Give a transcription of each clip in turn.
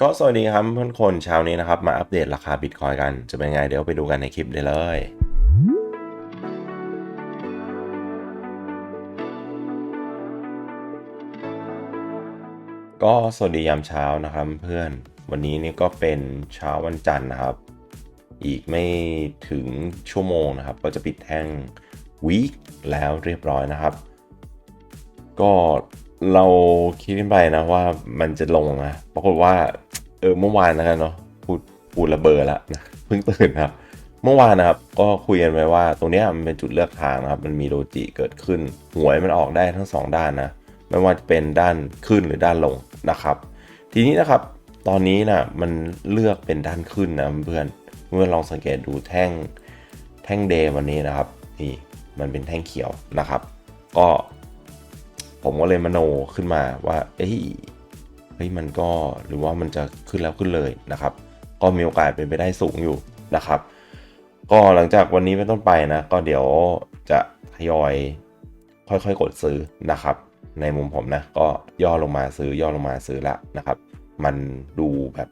ก็สวัสดีครับเพื่อนคนเช้านี้นะครับ มาอัปเดตราคาบิตคอยกันจะเป็นไงเดี๋ยวไปดูกันในคลิปได้เลยก็สวัสดียามเช้านะครับเพื่อนวันนี้นี่ก็เป็นเช้าวันจันทร์นะครับ อีกไม่ถึงชั่วโมงนะครับ ก็จะปิดแท่งวีคแล้วเรียบร้อยนะครับ ก็เราคิดไปนะว่ามันจะลงนะปรากฏว่า เออเมื่อวานนะครับเนาะพูดพูดระเบอแล้วนะเพิ่งตื่นนะครับเมื่อวานนะครับก็คุยกันไว้ว่าตรงนี้มันเป็นจุดเลือกทางนะครับ มันมีโดจิเกิดขึ้น หวยมันออกได้ทั้งสองด้านนะไม่ว่าจะเป็นด้านขึ้นหรือด้านลงนะครับ ทีนี้นะครับตอนนี้นะมันเลือกเป็นด้านขึ้นนะเพื่อนเมื่อลองสังเกตดูแท่งแท่งเดย์วันนี้นะครับนี่มันเป็นแท่งเขียวนะครับ ก็ ผมก็เลยมโนขึ้นมาว่าเอ้ย เฮ้ยมันก็หรือว่ามันจะขึ้นแล้วขึ้นเลยนะครับ ก็มีโอกาสเป็นไปได้สูงอยู่นะครับ ก็หลังจากวันนี้เป็นต้นไปนะก็เดี๋ยวจะทยอยค่อยๆกดซื้อนะครับ ในมุมผมนะก็ย่อลงมาซื้อย่อลงมาซื้อละนะครับ มันดูแบบ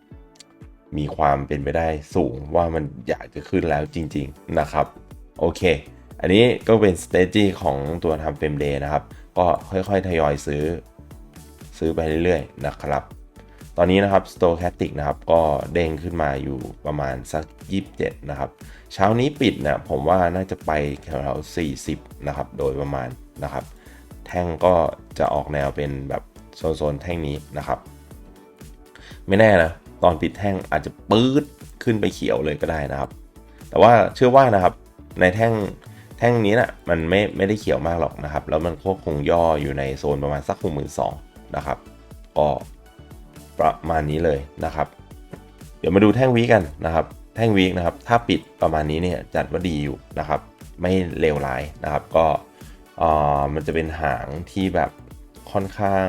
มีความเป็นไปได้สูงว่ามันอยากจะขึ้นแล้วจริง ๆนะครับ โอเค อันนี้ก็เป็นสเตจี้ของตัวทำเฟรมเดย์นะครับ ก็ค่อยๆ ทยอยซื้อ ซื้อไปเรื่อยๆนะครับ ตอนนี้นะครับ Stochastic นะครับก็เด้งขึ้นมาอยู่ประมาณสัก 27 นะครับ เช้านี้ปิดนะผมว่าน่าจะไปแถวๆ40 นะครับ โดยประมาณนะครับ แท่งก็จะออกแนวเป็นแบบโซนๆแท่งนี้นะครับ ไม่แน่นะ ตอนปิดแท่งอาจจะปื๊ดขึ้นไปเขียวเลยก็ได้นะครับ แต่ว่าเชื่อว่านะครับในแท่งแท่งนี้นะ่ะมันไม่ไม่ได้เขียวมากหรอกนะครับ แล้วมันก็คงย่ออยู่ในโซนประมาณสักหกหมื่นสอง นะครับก็ประมาณนี้เลยนะครับ เดี๋ยวมาดูแท่งวีกันนะครับ แท่งวีกนะครับ ถ้าปิดประมาณนี้เนี่ยจัดว่าดีอยู่นะครับ ไม่เลวร้ายนะครับ ก็เอ่อมันจะเป็นหางที่แบบค่อนข้าง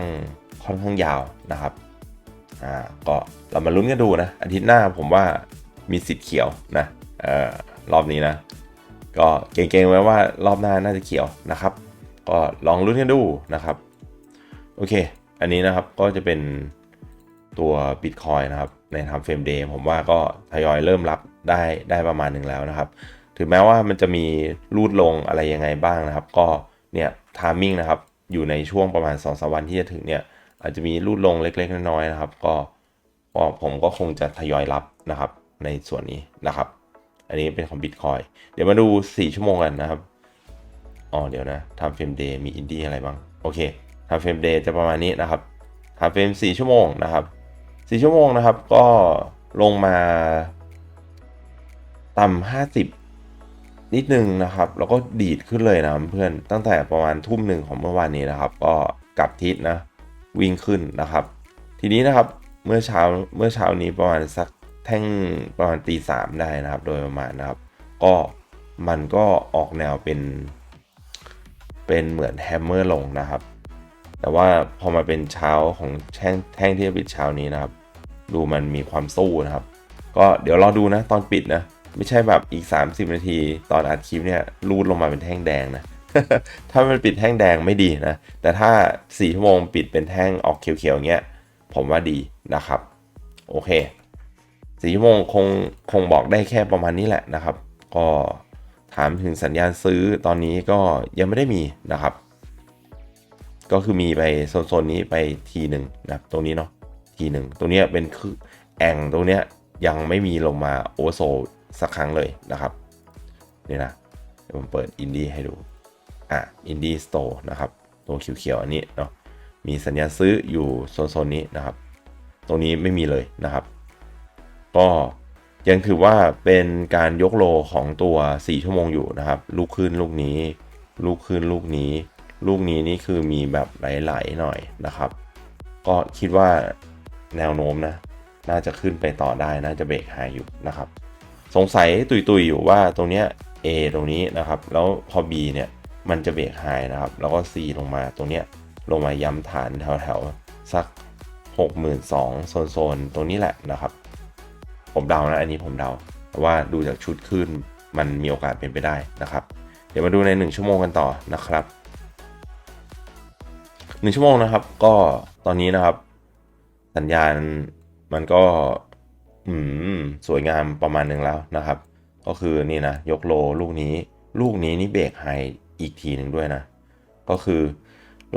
ค่อนข้างยาวนะครับอ่าก็เรามาลุ้นกันดูนะอาทิตย์หน้าผมว่ามีสิทธิ์เขียวนะเอ่อรอบนี้นะ ก็เก่งๆไว้ว่ารอบหน้าน่าจะเขียวนะครับ ก็ลองลุ้นกันดูนะครับ โอเค อันนี้นะครับก็จะเป็นตัว Bitcoin นะครับในทำเฟรมเดย์ผมว่าก็ทยอยเริ่มรับได้ได้ประมาณหนึ่งแล้วนะครับ ถึงแม้ว่ามันจะมีรูดลงอะไรยังไงบ้างนะครับ ก็เนี่ยทามมิ่งนะครับอยู่ในช่วงประมาณ2อสวันที่จะถึงเนี่ยอาจจะมีรูดลงเล็กๆน้อยๆนะครับ ก็ผมก็คงจะทยอยรับนะครับ ในส่วนนี้นะครับ อันนี้เป็นของ Bitcoin เดี๋ยวมาดู 4 ชั่วโมงกันนะครับอ๋อเดี๋ยวนะทำเฟรมเดย์มีอินดี้อะไรบ้าง โอเค ทำเฟรมเดย์จะประมาณนี้นะครับทำเฟรม4ชั่วโมงนะครับ 4 ชั่วโมงนะครับ ก็ลงมาต่ำ50 นิดนึงนะครับ แล้วก็ดีดขึ้นเลยนะเพื่อนตั้งแต่ประมาณทุ่มหนึ่งของเมื่อวานนี้นะครับ ก็กลับทิศนะวิ่งขึ้นนะครับ ทีนี้นะครับเมื่อเช้าเมื่อเช้านี้ประมาณสักแท่งประมาณตีสามได้นะครับ โดยประมาณนะครับ ก็มันก็ออกแนวเป็น เป็นเหมือนแฮมเมอร์ลงนะครับ แต่ว่าพอมาเป็นเช้าของแท่งแท่งที่ปิดเช้านี้นะครับ ดูมันมีความสู้นะครับ ก็เดี๋ยวรอดูนะตอนปิดนะ ไม่ใช่แบบอีก 30 นาที ตอนอัดคลิปเนี่ยรูดลงมาเป็นแท่งแดงนะถ้ามันปิดแท่งแดงไม่ดีนะ แต่ถ้า 4 ชั่วโมงปิดเป็นแท่งออกเขียวๆเงี้ย ผมว่าดีนะครับ โอเค4ชั่วโมงคงคงบอกได้แค่ประมาณนี้แหละนะครับ ก็ถามถึงสัญญาณซื้อตอนนี้ก็ยังไม่ได้มีนะครับ ก็คือมีไปโซนๆนี้ไปทีหนึ่งนะครับตรงนี้เนาะทีหนึ่งตรงเนี้ยเป็นคือแอ่งตรงเนี้ยยังไม่มีลงมาโอเวอร์โซสักครั้งเลยนะครับนี่นะเดี๋ยวผมเปิดอินดี้ให้ดูอะอินดี้สโตร์นะครับตัวเขียวๆอันนี้เนาะมีสัญญาซื้ออยู่โซนๆนี้นะครับ ตรงนี้ไม่มีเลยนะครับ ก็ยังถือว่าเป็นการยกโลของตัว 4 ชั่วโมงอยู่นะครับ ลูกขึ้นลูกนี้ ลูกขึ้นลูกนี้ ลูกนี้นี่คือมีแบบไหลๆหน่อยนะครับ ก็คิดว่าแนวโน้มนะ น่าจะขึ้นไปต่อได้น่าจะเบรกไฮอยู่นะครับ สงสัยตุยๆอยู่ว่าตรงเนี้ย A ตรงนี้นะครับ แล้วพอ B เนี่ยมันจะเบรกไฮนะครับ แล้วก็ C ลงมาตรงเนี้ยลงมาย้ำฐานแถวๆสัก 62,000โซนๆตรงนี้แหละนะครับ ผมเดานะอันนี้ผมเดาแต่ว่าดูจากชุดขึ้นมันมีโอกาสเป็นไปได้นะครับ เดี๋ยวมาดูใน 1 ชั่วโมงกันต่อนะครับ 1ชั่วโมงนะครับ ก็ตอนนี้นะครับ สัญญาณมันก็ อืม สวยงามประมาณหนึ่งแล้วนะครับ ก็คือนี่นะ ยกโลลูกนี้ ลูกนี้นี่เบรกไฮอีกทีหนึ่งด้วยนะ ก็คือ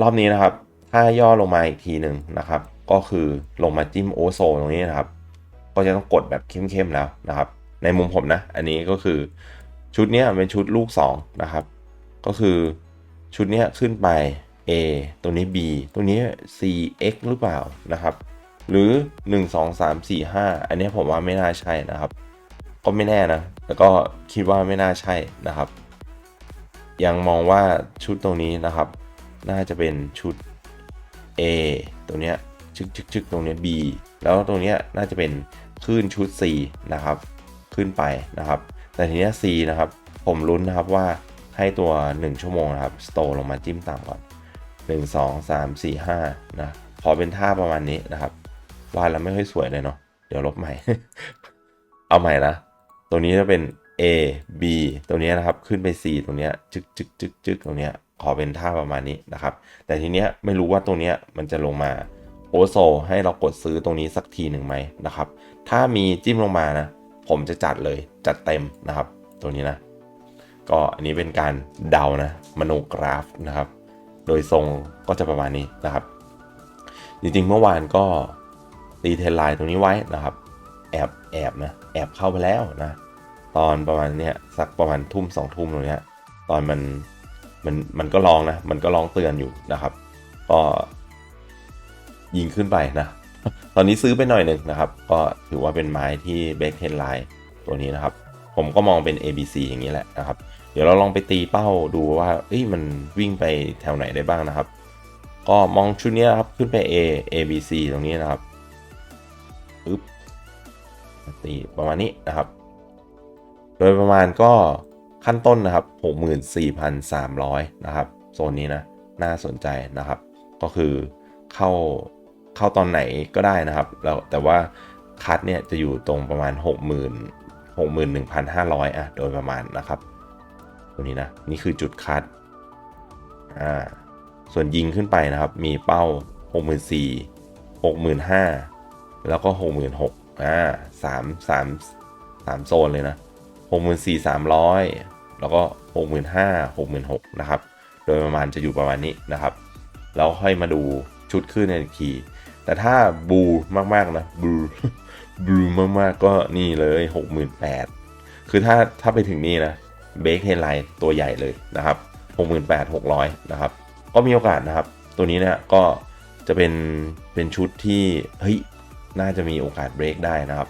รอบนี้นะครับ ถ้าย่อลงมาอีกทีหนึ่งนะครับ ก็คือลงมาจิ้มโอโซตรงนี้นะครับ ก็จะต้องกดแบบเข้มๆแล้วนะครับ ในมุมผมนะ อันนี้ก็คือชุดนี้เป็นชุดลูก2นะครับ ก็คือชุดนี้ขึ้นไป A ตัวนี้ B ตัวนี้ C X หรือเปล่านะครับ หรือ 1 2 3 4 5 อันนี้ผมว่าไม่น่าใช่นะครับ ก็ไม่แน่นะแต่ก็คิดว่าไม่น่าใช่นะครับ ยังมองว่าชุดตรงนี้นะครับ น่าจะเป็นชุด A ตัวเนี้ยชึกชึกชึกตรงเนี้ย B แล้วตรงเนี้ยน่าจะเป็นคลื่นชุด C นะครับ ขึ้นไปนะครับ แต่ทีเนี้ย C นะครับ ผมลุ้นนะครับว่าให้ตัว 1 ชั่วโมงนะครับ สโตลงมาจิ้มต่ำก่อน 1 2 3 4 5นะขอเป็นท่าประมาณนี้นะครับวาดแล้วไม่ค่อยสวยเลยเนาะเดี๋ยวลบใหม่ เอาใหม่นะตัวนี้จะเป็น A B ตัวนี้นะครับขึ้นไป C ตรงนี้จึกจึกจึกจึกตรงนี้ขอเป็นท่าประมาณนี้นะครับ แต่ทีเนี้ยไม่รู้ว่าตรงเนี้ยมันจะลงมาโอโซให้เรากดซื้อตรงนี้สักทีหนึ่งไหมนะครับ ถ้ามีจิ้มลงมานะ ผมจะจัดเลยจัดเต็มนะครับ ตัวนี้นะ ก็อันนี้เป็นการเดานะมโนกราฟนะครับ โดยทรงก็จะประมาณนี้นะครับ จริงๆ เมื่อวานก็ตีเทนไลน์ตรงนี้ไว้นะครับ แอบแอบนะแอบเข้าไปแล้วนะ ตอนประมาณเนี้ยสักประมาณทุ่มสองทุ่มตรงเนี้ยตอนมันมันมันก็ลองนะ มันก็ลองเตือนอยู่นะครับ ก็ยิงขึ้นไปนะ ตอนนี้ซื้อไปหน่อยหนึ่งนะครับ ก็ถือว่าเป็นไม้ที่เบรกเทนไลน์ตัวนี้นะครับ ผมก็มองเป็น ABC อย่างนี้แหละนะครับ เดี๋ยวเราลองไปตีเป้าดูว่าเอ้ยมันวิ่งไปแถวไหนได้บ้างนะครับ ก็มองชุดนี้ครับขึ้นไป A A B C ตรงนี้นะครับปึ๊บตีประมาณนี้นะครับ โดยประมาณก็ขั้นต้นนะครับ 64,300 นะครับ โซนนี้นะ น่าสนใจนะครับ ก็คือเข้าเข้าตอนไหนก็ได้นะครับ แล้วแต่ว่าคัดเนี่ยจะอยู่ตรงประมาณ 60,000 61,500 อะ โดยประมาณนะครับ ตัวนี้นะนี่คือจุดคัดอ่าส่วนยิงขึ้นไปนะครับ มีเป้า 64,000 6 5 0 0แล้วก็ 66,000อ่าสามสามสามโซนเลยนะ64,300 แล้วก็ 65,000 6 6 0 0นะครับ โดยประมาณจะอยู่ประมาณนี้นะครับ แล้วค่อยมาดูชุดขึ้นในอีกที แต่ถ้าบูมากๆนะบูบูมากๆก็นี่เลย 68,000 คือถ้าถ้าไปถึงนี่นะ เบรกเฮดไลน์ตัวใหญ่เลยนะครับ 68,600 นะครับ ก็มีโอกาสนะครับ ตัวนี้เนี่ยก็จะเป็นเป็นชุดที่เฮ้ยน่าจะมีโอกาสเบรกได้นะครับ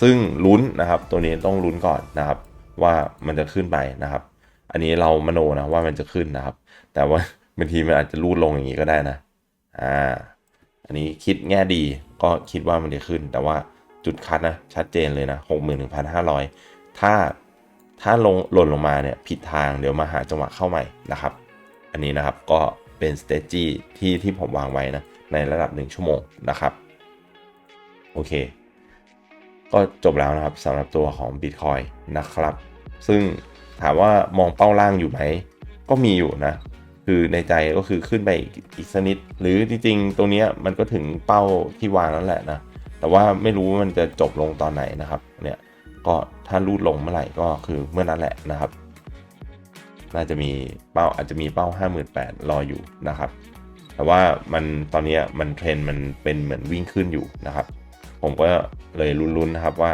ซึ่งลุ้นนะครับตัวนี้ต้องลุ้นก่อนนะครับ ว่ามันจะขึ้นไปนะครับ อันนี้เรามโนนะว่ามันจะขึ้นนะครับ แต่ว่าบางทีมันอาจจะรูดลงอย่างนี้ก็ได้นะอ่าอันนี้คิดแง่ดีก็คิดว่ามันจะขึ้น แต่ว่าจุดคัดนะชัดเจนเลยนะ 61,500 ถ้า ถ้าลงหล่นลงมาเนี่ยผิดทางเดี๋ยวมาหาจังหวะเข้าใหม่นะครับ อันนี้นะครับก็เป็นสเตจี้ที่ที่ผมวางไว้นะในระดับ 1 ชั่วโมงนะครับ โอเค ก็จบแล้วนะครับสำหรับตัวของ Bitcoin นะครับ ซึ่งถามว่ามองเป้าล่างอยู่ไหม ก็มีอยู่นะ คือในใจก็คือขึ้นไปอีกสนิด หรือจริงๆ ตรงนี้มันก็ถึงเป้าที่วางแล้วแหละนะ แต่ว่าไม่รู้ว่ามันจะจบลงตอนไหนนะครับ เนี่ย ก็ถ้ารูดลงเมื่อไหร่ก็คือเมื่อนั้นแหละนะครับ น่าจะมีเป้าอาจจะมีเป้า 58,000รออยู่นะครับ แต่ว่ามันตอนนี้มันเทรนมันเป็นเหมือนวิ่งขึ้นอยู่นะครับ ผมก็เลยลุ้นๆนะครับว่า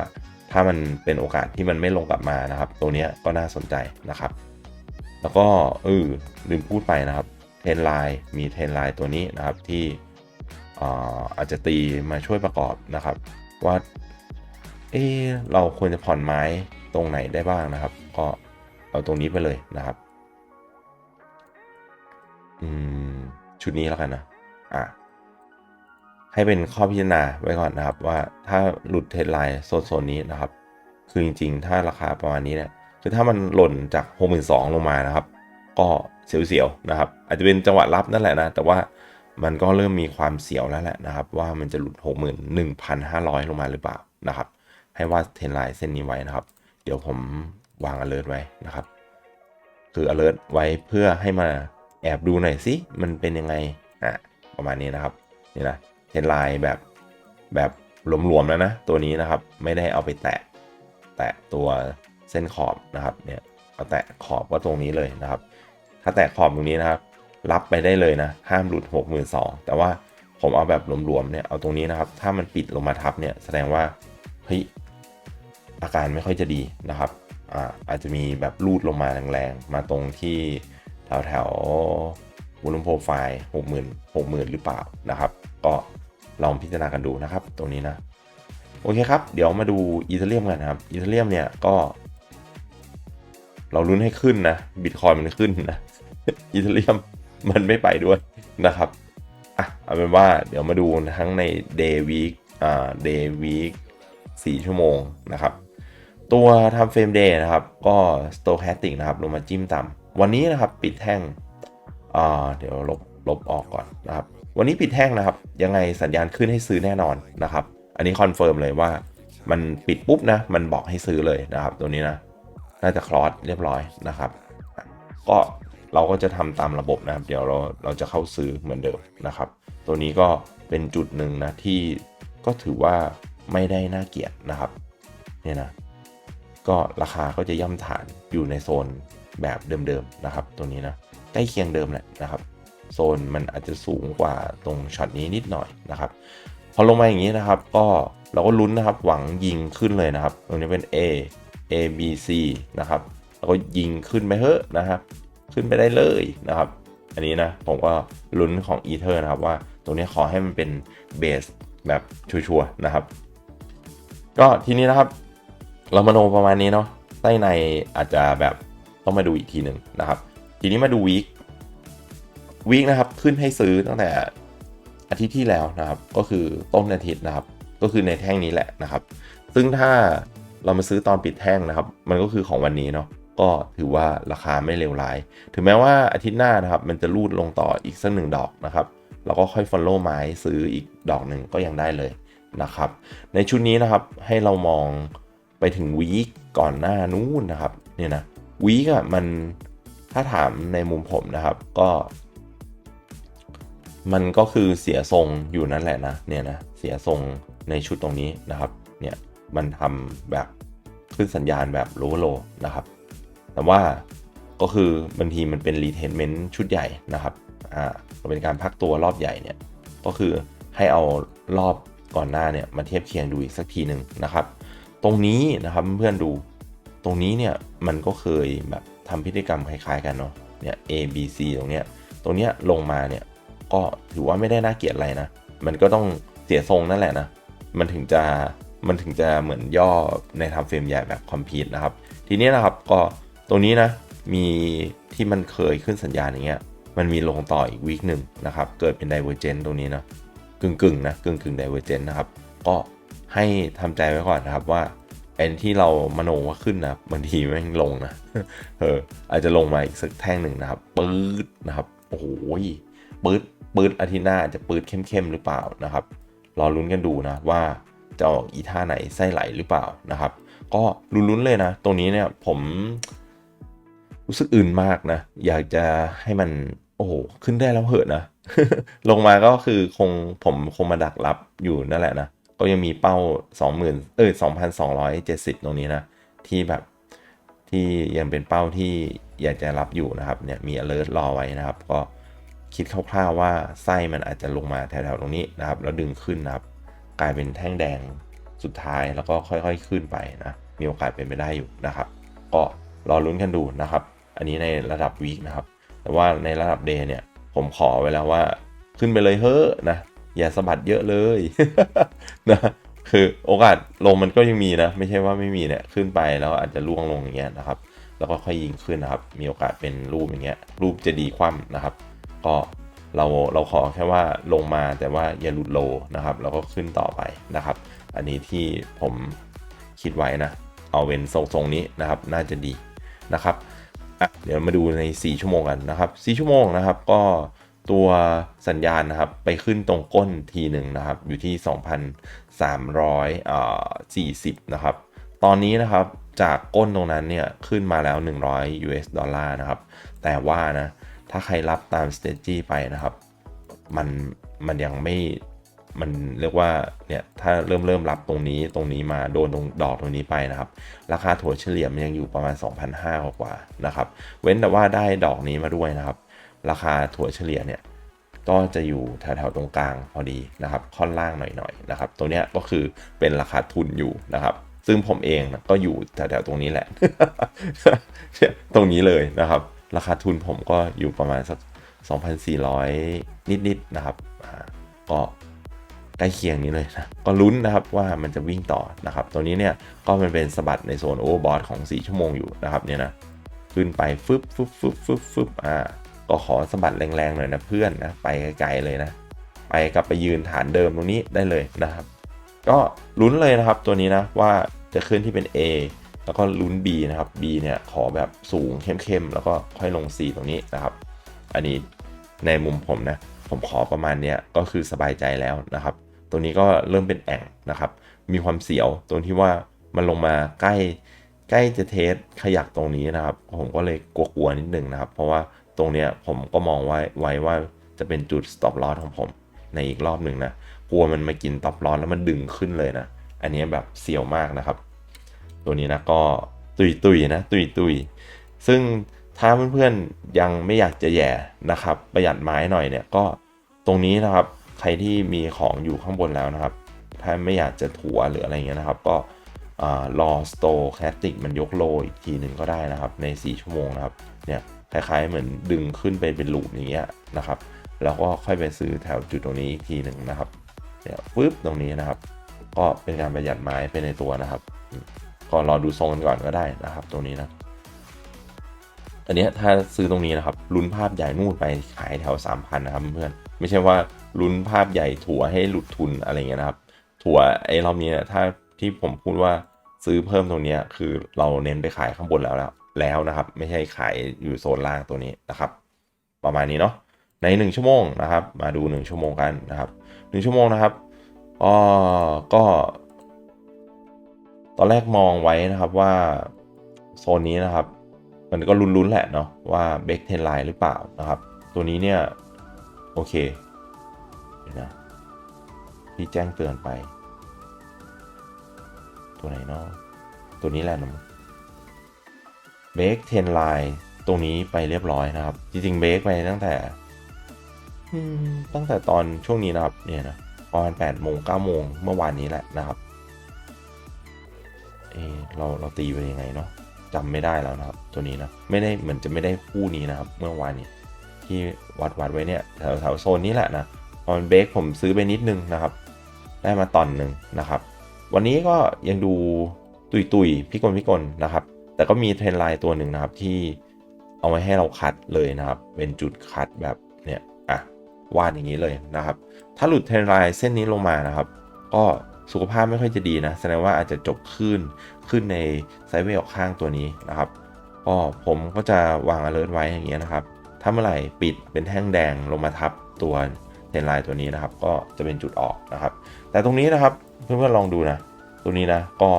ถ้ามันเป็นโอกาสที่มันไม่ลงกลับมานะครับ ตัวนี้ก็น่าสนใจนะครับ แล้วก็เออลืมพูดไปนะครับเทรนไลน์มีเทรนไลน์ตัวนี้นะครับที่อาจจะตีมาช่วยประกอบนะครับ ว่า เออเราควรจะผ่อนไม้ตรงไหนได้บ้างนะครับ ก็เอาตรงนี้ไปเลยนะครับ อืม ชุดนี้แล้วกันนะ อะ ให้เป็นข้อพิจารณาไว้ก่อนนะครับ ว่าถ้าหลุดเทรนไลน์โซนนี้นะครับ คือจริง ๆ ถ้าราคาประมาณนี้เนี่ยคือถ้ามันหล่นจาก 62,000ลงมานะครับ ก็เสียวๆนะครับ อาจจะเป็นจังหวะรับนั่นแหละนะ แต่ว่ามันก็เริ่มมีความเสียวแล้วแหละนะครับ ว่ามันจะหลุด 61,500 ลงมาหรือเปล่านะครับ ให้ว่าเทนไลน์เส้นนี้ไว้นะครับ เดี๋ยวผมวาง alert ไว้นะครับ คือ alert ไว้เพื่อให้มาแอบดูหน่อยสิมันเป็นยังไงอะประมาณนี้นะครับนี่นะเทนไลน์แบบแบบหลวมๆแล้วนะตัวนี้นะครับไม่ได้เอาไปแตะ แตะตัวเส้นขอบนะครับเนี่ยเอาแตะขอบก็ตรงนี้เลยนะครับ ถ้าแตะขอบตรงนี้นะครับ รับไปได้เลยนะห้ามหลุด 6 2 0 0 0แต่ว่าผมเอาแบบหลวมๆเนี่ยเอาตรงนี้นะครับ ถ้ามันปิดลงมาทับเนี่ยแสดงว่าเฮ้ย อาการไม่ค่อยจะดีนะครับอ่าอาจจะมีแบบรูดลงมาแรงๆ มาตรงที่แถวแถววอลุ่มโปรไฟล์หกหมื่นหกหมื่นหรือเปล่านะครับ ก็ลองพิจารณากันดูนะครับ ตรงนี้นะ โอเคครับ เดี๋ยวมาดูอีเทเรียมกันนะครับอีเทเรียมเนี่ยก็ เราลุ้นให้ขึ้นนะบิตคอยมันขึ้นนะอีเทเรียมมันไม่ไปด้วยนะครับอะเอาเป็นว่าเดี๋ยวมาดูทั้งใน day week อ่า day week 4ชั่วโมงนะครับ ตัวทำเฟรมเดย์นะครับก็ stochastic นะครับลงมาจิ้มต่ำวันนี้นะครับปิดแท่งเดี๋ยวลบลบออกก่อนนะครับวันนี้ปิดแท่งนะครับ ยังไงสัญญาณขึ้นให้ซื้อแน่นอนนะครับ อันนี้คอนเฟิร์มเลยว่า มันปิดปุ๊บนะ มันบอกให้ซื้อเลยนะครับ ตัวนี้นะน่าจะคลอสเรียบร้อยนะครับ ก็เราก็จะทำตามระบบนะครับ เดี๋ยวเราเราจะเข้าซื้อเหมือนเดิมนะครับ ตัวนี้ก็เป็นจุดหนึ่งนะที่ก็ถือว่าไม่ได้น่าเกลียดนะครับ เนี่ยนะ ก็ราคาก็จะย่ำฐานอยู่ในโซนแบบเดิมๆนะครับ ตัวนี้นะใกล้เคียงเดิมแหละนะครับ โซนมันอาจจะสูงกว่าตรงช็อตนี้นิดหน่อยนะครับ พอลงมาอย่างนี้นะครับ ก็เราก็ลุ้นนะครับหวังยิงขึ้นเลยนะครับตรงนี้เป็น A A B C นะครับแล้วก็ยิงขึ้นไปเถอะนะครับ ขึ้นไปได้เลยนะครับ อันนี้นะผมก็ลุ้นของ e t h e r นะครับว่าตรงนี้ขอให้มันเป็นเบสแบบชัวร์ๆนะครับ ก็ทีนี้นะครับ เรามาโนประมาณนี้เนาะใต้ในอาจจะแบบต้องมาดูอีกทีหนึ่งนะครับ ทีนี้มาดูวีควีคนะครับขึ้นให้ซื้อตั้งแต่อาทิตย์ที่แล้วนะครับ ก็คือต้นอาทิตย์นะครับ ก็คือในแท่งนี้แหละนะครับ ซึ่งถ้าเรามาซื้อตอนปิดแท่งนะครับ มันก็คือของวันนี้เนาะก็ถือว่าราคาไม่เลวร้าย ถึงแม้ว่าอาทิตย์หน้านะครับ มันจะรูดลงต่ออีกสักหนึ่งดอกนะครับเราก็ค่อย follow ไม้ซื้ออีกดอกหนึ่งก็ยังได้เลยนะครับ ในชุดนี้นะครับให้เรามอง ไปถึงวีคก่อนหน้านู้นนะครับเนี่ยนะวีคอะมันถ้าถามในมุมผมนะครับก็ มันก็คือเสียทรงอยู่นั่นแหละนะเนี่ยนะเสียทรงในชุดตรงนี้นะครับเนี่ยมันทำแบบขึ้นสัญญาณแบบโลโลนะครับ แต่ว่าก็คือบางทีมันเป็นรีเทนเมนต์ชุดใหญ่นะครับอ่าเป็นการพักตัวรอบใหญ่เนี่ยก็คือให้เอารอบก่อนหน้าเนี่ยมาเทียบเคียงดูอีกสักทีหนึ่งนะครับ ตรงนี้นะครับเพื่อนดูตรงนี้เนี่ยมันก็เคยแบบทำพฤติกรรมคล้ายๆกันเนาะเนี่ย A B C ตรงเนี้ยตรงเนี้ยลงมาเนี่ยก็ถือว่าไม่ได้น่าเกลียดอะไรนะ มันก็ต้องเสียทรงนั่นแหละนะ มันถึงจะมันถึงจะเหมือนย่อในทำเฟรมใหญ่แบบคอมพิวนะครับ ทีนี้นะครับก็ตรงนี้นะมีที่มันเคยขึ้นสัญญาณอย่างเงี้ยมันมีลงต่ออีกวีคหนึ่งนะครับ เกิดเป็นไดเวอร์เจนตรงนี้นะกึ่งๆนะกึ่งกึ่งไดเวอร์เจนนะครับ ก็ ให้ทำใจไว้ก่อนนะครับว่าไอ้ที่เรามโนว่าขึ้นนะบางทีแม่งลงนะเอออาจจะลงมาอีกสักแท่งหนึ่งนะครับปื๊ดนะครับโอ้โหปื๊ดปื๊ดอาทิตย์หน้าจะปื๊ดเข้มๆหรือเปล่านะครับรอลุ้นกันดูนะว่าจะออกอีท่าไหนไส้ไหลหรือเปล่านะครับ ก็ลุ้นๆเลยนะ ตรงนี้เนี่ยผมรู้สึกอื่นมากนะ อยากจะให้มันโอ้โหขึ้นได้แล้วเหอะนะ ลงมาก็คือคงผมคงมาดักรับอยู่นั่นแหละนะ ก็ยังมีเป้า 20,000เอ้ย2,270 ตรงนี้นะ ที่แบบที่ยังเป็นเป้าที่อยากจะรับอยู่นะครับเนี่ยมี alert รอไว้นะครับ ก็คิดคร่าวๆว่าไส้มันอาจจะลงมาแถวๆตรงนี้นะครับ แล้วดึงขึ้นนะครับ กลายเป็นแท่งแดงสุดท้ายแล้วก็ค่อยๆขึ้นไปนะมีโอกาสเป็นไปได้อยู่นะครับ ก็รอลุ้นกันดูนะครับ อันนี้ในระดับวีคนะครับ แต่ว่าในระดับเดย์เนี่ยผมขอไว้แล้วว่าขึ้นไปเลยเฮ้อนะ อย่าสะบัดเยอะเลยนะคือโอกาสลงมันก็ยังมีนะ ไม่ใช่ว่าไม่มีเนี่ยขึ้นไปแล้วอาจจะล่วงลงอย่างเงี้ยนะครับ แล้วก็ค่อยยิงขึ้นนะครับ มีโอกาสเป็นรูปอย่างเงี้ย รูปจะดีคว่ำนะครับ ก็เราเราขอแค่ว่าลงมาแต่ว่าอย่าหลุดโลนะครับ แล้วก็ขึ้นต่อไปนะครับ อันนี้ที่ผมคิดไว้นะ เอาเป็นทรงๆนี้นะครับ น่าจะดีนะครับเดี๋ยวมาดูใน 4 ชั่วโมงกันนะครับ 4 ชั่วโมงนะครับ ก็ ตัวสัญญาณนะครับไปขึ้นตรงก้นทีหนึ่งนะครับ อยู่ที่ 2,340 นะครับ ตอนนี้นะครับจากก้นตรงนั้นเนี่ยขึ้นมาแล้ว 100 US ดอลลาร์นะครับ แต่ว่านะ ถ้าใครรับตาม s t a g e ไปนะครับ มันมันยังไม่มันเรียกว่าเนี่ยถ้าเริ่มเริ่มรับตรงนี้ตรงนี้มาโดนตรงดอกตรงนี้ไปนะครับ ราคาถั่วเฉลี่ยมันยังอยู่ประมาณ 2,500กว่านะครับ เว้นแต่ว่าได้ดอกนี้มาด้วยนะครับ ราคาถั่วเฉลี่ยเนี่ยก็จะอยู่แถวๆตรงกลางพอดีนะครับค่อนล่างหน่อยๆนะครับตัวเนี้ยก็คือเป็นราคาทุนอยู่นะครับ ซึ่งผมเองนะก็อยู่แถวๆตรงนี้แหละ ตรงนี้เลยนะครับ ราคาทุนผมก็อยู่ประมาณสัก 2,400 นิดๆนะครับก็ใกล้เคียงนี้เลยนะก็ลุ้นนะครับว่ามันจะวิ่งต่อนะครับ ตัวนี้เนี่ยก็มันเป็นสะบัดในโซนโอเวอร์บอทของ 4 ชั่วโมงอยู่นะครับเนี่ยนะขึ้นไปฟึบฟึบฟึบฟึบฟึบอ่า ก็ขอสะบัดแรงๆหน่อยนะเพื่อนนะไปไกลๆเลยนะ ไปกลับไปยืนฐานเดิมตรงนี้ได้เลยนะครับ ก็ลุ้นเลยนะครับตัวนี้นะว่าจะขึ้นที่เป็น A แล้วก็ลุ้น B นะครับ B เนี่ยขอแบบสูงเข้มๆแล้วก็ค่อยลง C ตรงนี้นะครับ อันนี้ในมุมผมนะ ผมขอประมาณเนี้ยก็คือสบายใจแล้วนะครับ ตัวนี้ก็เริ่มเป็นแอ่งนะครับ มีความเสียวตรงที่ว่ามันลงมาใกล้ใกล้จะเทสขยักตรงนี้นะครับ ผมก็เลยกลัวๆนิดนึงนะครับ เพราะว่า ตรงเนี้ยผมก็มองไว้ไว้ว่าจะเป็นจุด stop loss ของผมในอีกรอบหนึ่งนะ กลัวมันมากิน stop loss แล้วมันดึงขึ้นเลยนะ อันนี้แบบเสี่ยวมากนะครับ ตัวนี้นะก็ตุยตุยๆนะ ตุยตุยๆซึ่งถ้าเพื่อนๆยังไม่อยากจะแย่นะครับ ประหยัดไม้หน่อยเนี่ยก็ตรงนี้นะครับ ใครที่มีของอยู่ข้างบนแล้วนะครับ ถ้าไม่อยากจะถัวหรืออะไรเงี้ยนะครับ ก็อ่ารอสโตแคสติกมันยกโลอีกทีหนึ่งก็ได้นะครับ ใน 4 ชั่วโมงนะครับเนี่ย คล้ายๆเหมือนดึงขึ้นไปเป็นลูปอย่างเงี้ยนะครับ แล้วก็ค่อยไปซื้อแถวจุดตรงนี้อีกทีหนึ่งนะครับเนี่ยปึ๊บตรงนี้นะครับ ก็เป็นการประหยัดไม้ไปในตัวนะครับก็รอดูทรงกันก่อนก็ได้นะครับ ตรงนี้นะอันนี้ถ้าซื้อตรงนี้นะครับลุ้นภาพใหญ่นู่นไปขายแถว3,000นนะครับเพื่อนไม่ใช่ว่าลุ้นภาพใหญ่ถั่วให้หลุดทุนอะไรเงี้ยนะครับ ถั่วไอ้รอบนี้ถ้าที่ผมพูดว่าซื้อเพิ่มตรงนี้คือเราเน้นไปขายข้างบนแล้วแล้ว แล้วนะครับ ไม่ใช่ขายอยู่โซนล่างตัวนี้นะครับ ประมาณนี้เนาะใน 1 ชั่วโมงนะครับ มาดู 1 ชั่วโมงกันนะครับ 1 ชั่วโมงนะครับอ๋อก็ ตอนแรกมองไว้นะครับว่าโซนนี้นะครับ มันก็ลุ้นๆแหละเนาะว่าเบรกเทนไลน์หรือเปล่านะครับ ตัวนี้เนี่ย โอเคเดี๋ยวนะพี่แจ้งเตือนไป ตัวไหนเนาะตัวนี้แหละนะ เบรกเทนไลน์ตรงนี้ไปเรียบร้อยนะครับ จริงๆเบรกไปตั้งแต่อืมตั้งแต่ตอนช่วงนี้นะครับเนี่ยนะประมาณ8โมง9โมงเมื่อวานนี้แหละนะครับเอะเราเราตีไปยังไงเนาะจำไม่ได้แล้วนะครับ ตัวนี้นะไม่ได้เหมือนจะไม่ได้คู่นี้นะครับ เมื่อวานนี้ที่วัดวัดไว้เนี่ยแถวแถวโซนนี้แหละนะพอมันเบรกผมซื้อไปนิดนึงนะครับ ได้มาตอนหนึ่งนะครับ วันนี้ก็ยังดูตุยตุยๆพิกลพิกลนะครับ แต่ก็มีเทรนไลน์ตัวหนึ่งนะครับที่เอาไว้ให้เราคัดเลยนะครับ เป็นจุดคัดแบบเนี่ยอะวาดอย่างนี้เลยนะครับ ถ้าหลุดเทรนไลน์เส้นนี้ลงมานะครับ ก็สุขภาพไม่ค่อยจะดีนะ แสดงว่าอาจจะจบขึ้นขึ้นในไซด์เวย์ออกข้างตัวนี้นะครับก็ผมก็จะวาง alert ไว้อย่างเงี้ยนะครับ ถ้าเมื่อไหร่ปิดเป็นแท่งแดงลงมาทับตัวเทรนไลน์ตัวนี้นะครับ ก็จะเป็นจุดออกนะครับ แต่ตรงนี้นะครับเพื่อนๆลองดูนะ ตัวนี้นะก็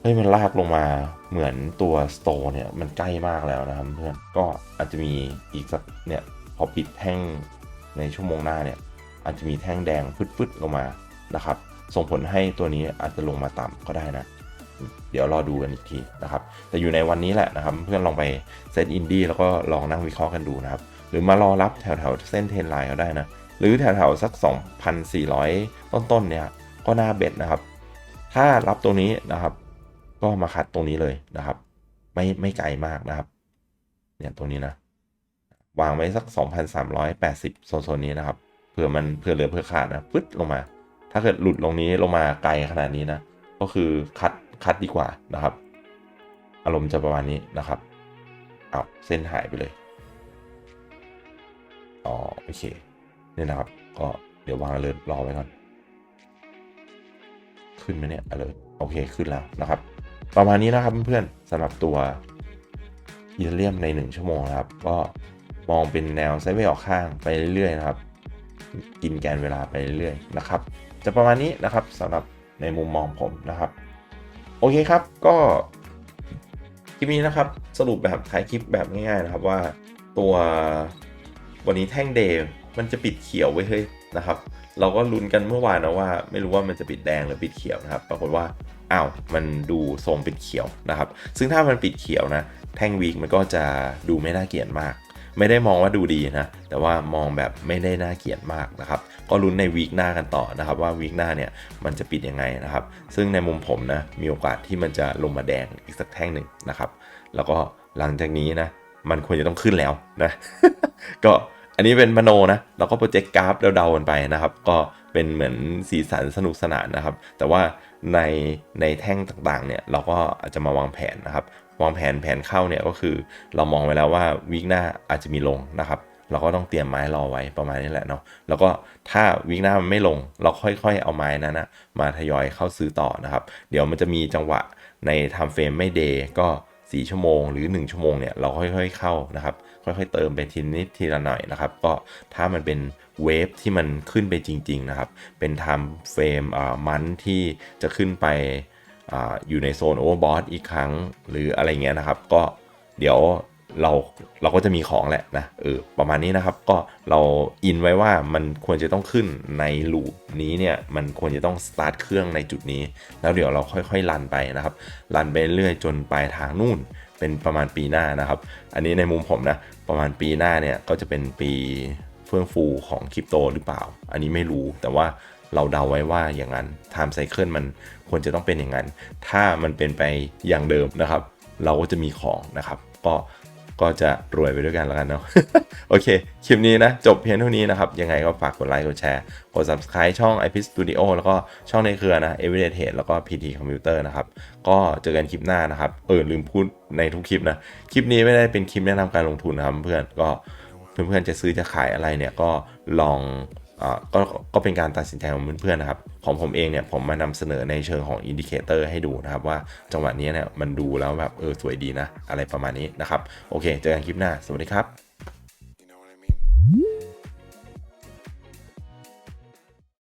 เฮ้ยมันลากลงมาเหมือนตัวสโตเนี่ยมันใกล้มากแล้วนะครับเพื่อนก็อาจจะมีอีกสักเนี่ยพอปิดแท่งในชั่วโมงหน้าเนี่ยอาจจะมีแท่งแดงฟึดๆลงมานะครับ ส่งผลให้ตัวนี้อาจจะลงมาต่ำก็ได้นะ เดี๋ยวรอดูกันอีกทีนะครับ แต่อยู่ในวันนี้แหละนะครับ เพื่อนลองไปเซตอินดี้แล้วก็ลองนั่งวิเคราะห์กันดูนะครับ หรือมารอรับแถวแถวๆเส้นเทรนไลน์ก็ได้นะ หรือแถวแถวๆสัก 2,400 ต้นๆเนี่ยก็น่าเบ็ดนะครับ ถ้ารับตรงนี้นะครับ ก็มาคัดตรงนี้เลยนะครับ ไม่ไม่ไกลมากนะครับ เนี่ยตรงนี้นะ วางไว้สัก 2,380 โซนๆนี้นะครับเผื่อมันเผื่อเหลือเผื่อขาดนะฟึดลงมา ถ้าเกิดหลุดลงนี้ลงมาไกลขนาดนี้นะ ก็คือคัดคัดดีกว่านะครับ อารมณ์จะประมาณนี้นะครับเอาเส้นหายไปเลยอ๋อโอเคเนี่ยนะครับ ก็เดี๋ยววางเลยรอไว้ก่อน ขึ้นไหมเนี่ยเลยโอเคขึ้นแล้วนะครับ ประมาณนี้นะครับเพื่อนๆสำหรับตัวอีเทเรียมใน 1 ชั่วโมงครับ ก็มองเป็นแนวไซด์เวย์ออกข้างไปเรื่อยๆนะครับ กินแกนเวลาไปเรื่อยๆนะครับ จะประมาณนี้นะครับสำหรับในมุมมองผมนะครับ โอเคครับก็คลิปนี้นะครับสรุปแบบท้ายคลิปแบบง่ายๆนะครับว่าตัววันนี้แท่งเดย์มันจะปิดเขียวไว้เฮ้ยนะครับ เราก็ลุ้นกันเมื่อวานนะว่า ไม่รู้ว่ามันจะปิดแดงหรือปิดเขียวนะครับ ปรากฏว่า อ้าวมันดูทรงปิดเขียวนะครับ ซึ่งถ้ามันปิดเขียวนะ แท่งวีคมันก็จะดูไม่น่าเกลียดมาก ไม่ได้มองว่าดูดีนะ แต่ว่ามองแบบไม่ได้น่าเกลียดมากนะครับ ก็ลุ้นในวีคหน้ากันต่อนะครับ ว่าวีคหน้าเนี่ยมันจะปิดยังไงนะครับ ซึ่งในมุมผมนะมีโอกาสที่มันจะลงมาแดงอีกสักแท่งหนึ่งนะครับ แล้วก็หลังจากนี้นะมันควรจะต้องขึ้นแล้วนะ ก็อันนี้เป็นมโนนะเราก็โปรเจกต์กราฟเดาๆกันไปนะครับ ก็เป็นเหมือนสีสันสนุกสนานนะครับ แต่ว่า ในในแท่งต่างๆเนี่ยเราก็อาจจะมาวางแผนนะครับ วางแผนแผนเข้าเนี่ยก็คือเรามองไว้แล้วว่าวีคหน้าอาจจะมีลงนะครับเราก็ต้องเตรียมไม้รอไว้ประมาณนี้แหละเนาะแล้วก็ถ้าวิกหน้ามันไม่ลง เราค่อยๆเอาไม้นั้นนะมาทยอยเข้าซื้อต่อนะครับ เดี๋ยวมันจะมีจังหวะในไทม์เฟรมไม่เดย์ก็ 4 ชั่วโมง หรือ 1 ชั่วโมงเนี่ยเราค่อย ๆ เข้านะครับ ค่อยๆ เติมไปทีนิดทีละหน่อยนะครับ ก็ถ้ามันเป็นเวฟที่มันขึ้นไปจริง ๆ นะครับ เป็นไทม์เฟรมอ่ามันที่จะขึ้นไปอาอยู่ในโซนโอเวอร์บอทอีกครั้งหรืออะไรเงี้ยนะครับ ก็เดี๋ยว เราเราก็จะมีของแหละนะเออประมาณนี้นะครับก็เราอินไว้ว่ามันควรจะต้องขึ้นในลูปนี้เนี่ยมันควรจะต้องสตาร์ทเครื่องในจุดนี้ แล้วเดี๋ยวเราค่อยๆรันไปนะครับรันไปเรื่อยจนปลายทางนู่นเป็นประมาณปีหน้านะครับ อันนี้ในมุมผมนะประมาณปีหน้าเนี่ยก็จะเป็นปีเฟื่องฟูของคริปโตหรือเปล่า อันนี้ไม่รู้แต่ว่าเราเดาไว้ว่าอย่างนั้น time cycle มันควรจะต้องเป็นอย่างนั้น ถ้ามันเป็นไปอย่างเดิมนะครับ เราก็จะมีของนะครับ ก็ ก็จะรวยไปด้วยกันแล้วกันเนาะโอเค คลิปนี้นะ จบเพียงเท่านี้นะครับ ยังไงก็ฝากกดไลค์กดแชร์ กด subscribe ช่อง IP Studio แล้วก็ช่องในเครือนะ Everyday Trade แล้วก็ PT Computer นะครับ ก็เจอกันคลิปหน้านะครับ เออ ลืมพูดในทุกคลิปนะ คลิปนี้ไม่ได้เป็นคลิปแนะนำการลงทุนนะครับเพื่อนก็เพื่อนๆจะซื้อจะขายอะไรเนี่ยก็ลอง ก็ก็เป็นการตัดสินใจของเพื่อนๆนะครับ ของผมเองเนี่ยผมมานำเสนอในเชิงของอินดิเคเตอร์ให้ดูนะครับ ว่าจังหวะนี้เนี่ยมันดูแล้วแบบเออสวยดีนะ อะไรประมาณนี้นะครับ โอเค เจอกันคลิปหน้า สวัสดีครับ